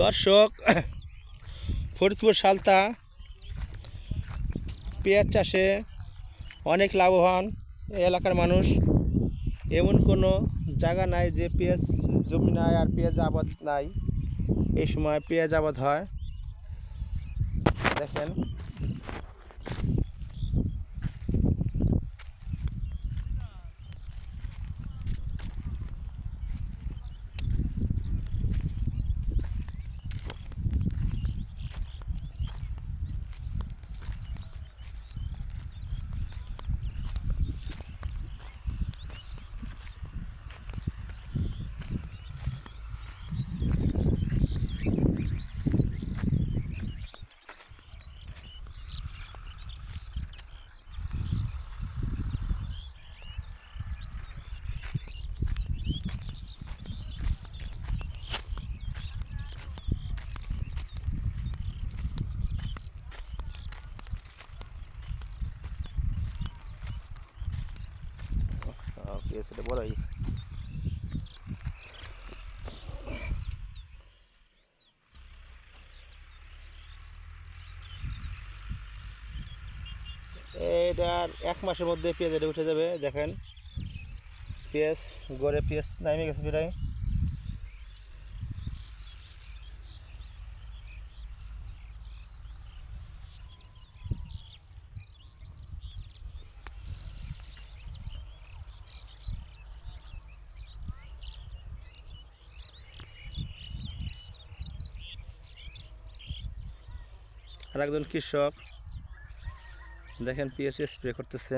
দর্শক, ফরিদপুর সালতা, পেঁয়াজ চাষে অনেক লাভবান এলাকার মানুষ। এমন কোনো জায়গা নাই যে পেঁয়াজ জমি নাই আর পেঁয়াজ আবাদ নাই। এই সময় পেঁয়াজ আবাদ হয়। দেখেন আহ, পেঁয়াজ এটা বড় হয়েছে এটার এক মাসের মধ্যে পেঁয়াজ এটা উঠে যাবে, দেখেন। পেঁয়াজ, গড়ে পেঁয়াজ নামে গেছে প্রায়। আর একজন কৃষক। দেখেন পিএস স্প্রে করতেছে।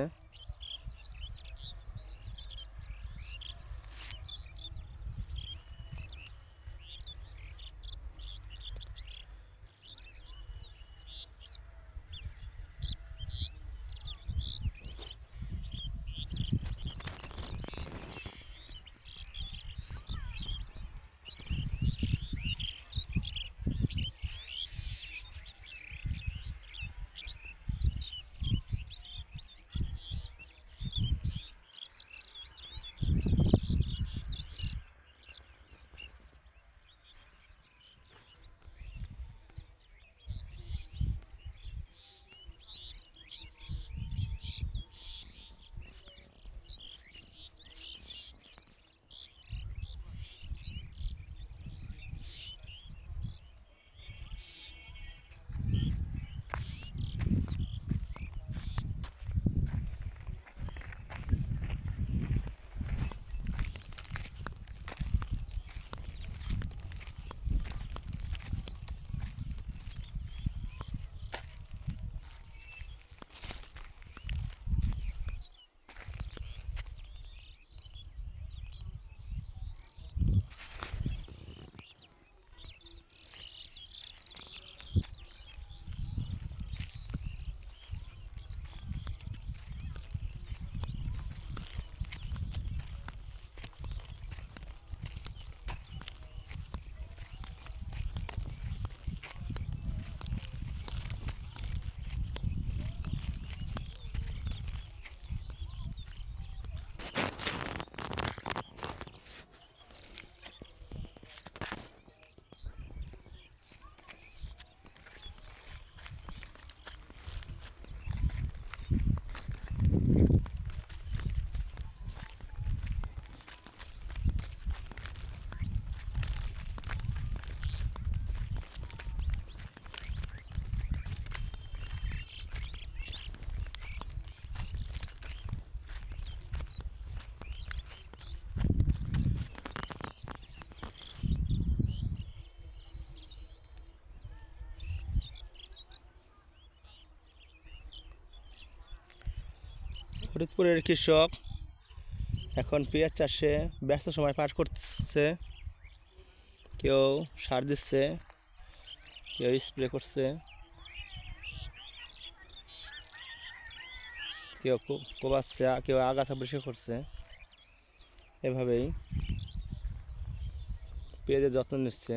ফরিদপুরের কৃষক এখন পেঁয়াজ চাষে ব্যস্ত সময় পার করছে। কেউ সার দিচ্ছে, কেউ স্প্রে করছে। কেউ কোবাচ্ছে কেউ আগাছা পরিষ্কার করছে। এভাবেই পেঁয়াজের যত্ন নিচ্ছে।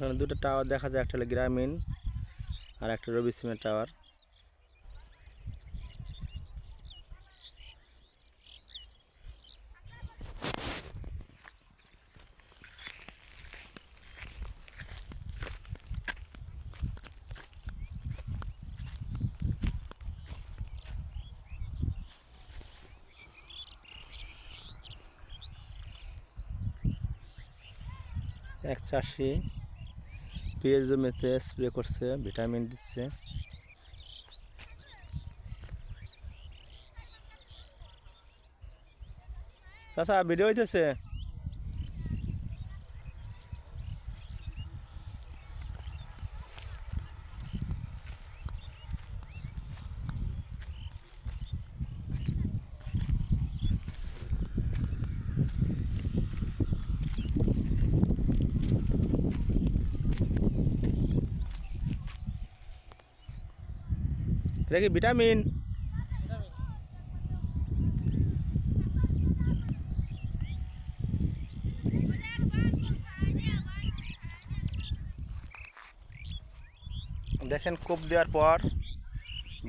এখানে দুটো টাওয়ার দেখা যায়, একটা হলো গ্রামীণ আর একটা রবি সিমের টাওয়ার। এক চাষি পেঁয়াজ জমিতে স্প্রে করছে ভিটামিন দিচ্ছে। চাষা ভিডিও হইতেছে? এটা কি ভিটামিন। দেখেন, কোপ দেওয়ার পর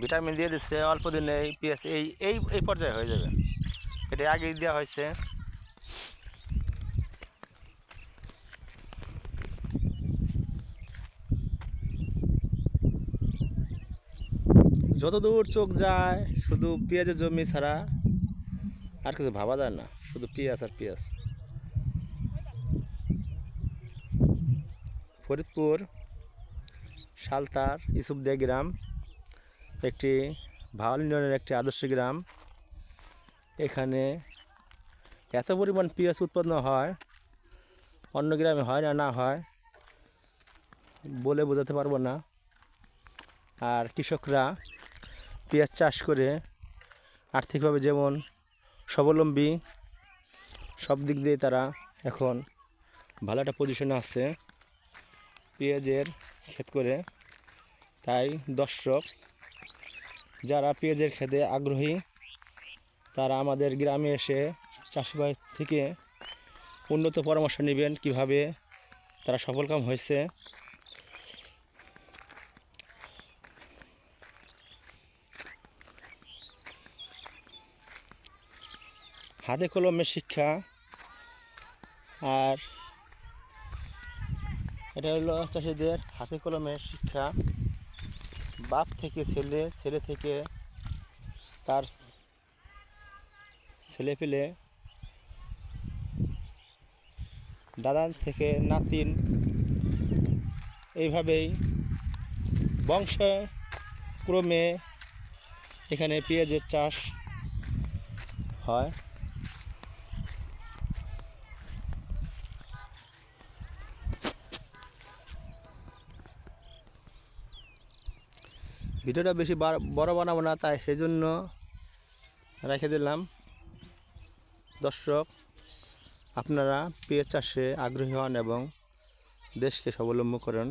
ভিটামিন দিয়ে দিচ্ছে, অল্প দিনে এই, পিএস, এই এই এই পর্যায়ে হয়ে যাবে। এটা আগেই দেওয়া হয়েছে। যত দূর চোখ যায়, শুধু পেঁয়াজের জমি ছাড়া আর কিছু ভাবা যায় না। শুধু পেঁয়াজ আর পেঁয়াজ। ফরিদপুর, সালতার ইসুফদিয়া গ্রাম একটি ভাওয়াল ইউনিয়নের একটি আদর্শ গ্রাম। এখানে এত পরিমাণ পেঁয়াজ উৎপন্ন হয়, অন্য গ্রামে হয় না না হয় বলে বোঝাতে পারব না। আর কৃষকরা পেঁয়াজ চাষ করে আর্থিকভাবে যেমন স্বাবলম্বী, সব দিক দিয়ে তারা এখন ভালো একটা পজিশনে আছে। পেঁয়াজের ক্ষেত করে তাই দর্শক যারা পেঁয়াজের খেতে আগ্রহী, তারা আমাদের গ্রামে এসে চাষিবাই থেকে উন্নত পরামর্শ নেবেন কীভাবে তারা সফলকাম হয়েছে। হাতে কলমে শিক্ষা। আর এটা হলো চাষিদের হাতে কলমে শিক্ষা। বাপ থেকে ছেলে ছেলে থেকে তার ছেলে পেলে দাদা থেকে নাতিন এইভাবেই বংশ ক্রমে এখানে পেঁয়াজের চাষ হয়। ভিডিওটা বেশি বড় বানাবো না, তাই সেই জন্য রেখে দিলাম। দর্শক, আপনারা পেঁয়াজ চাষে আগ্রহী হন এবং দেশকে স্বাবলম্বী করেন।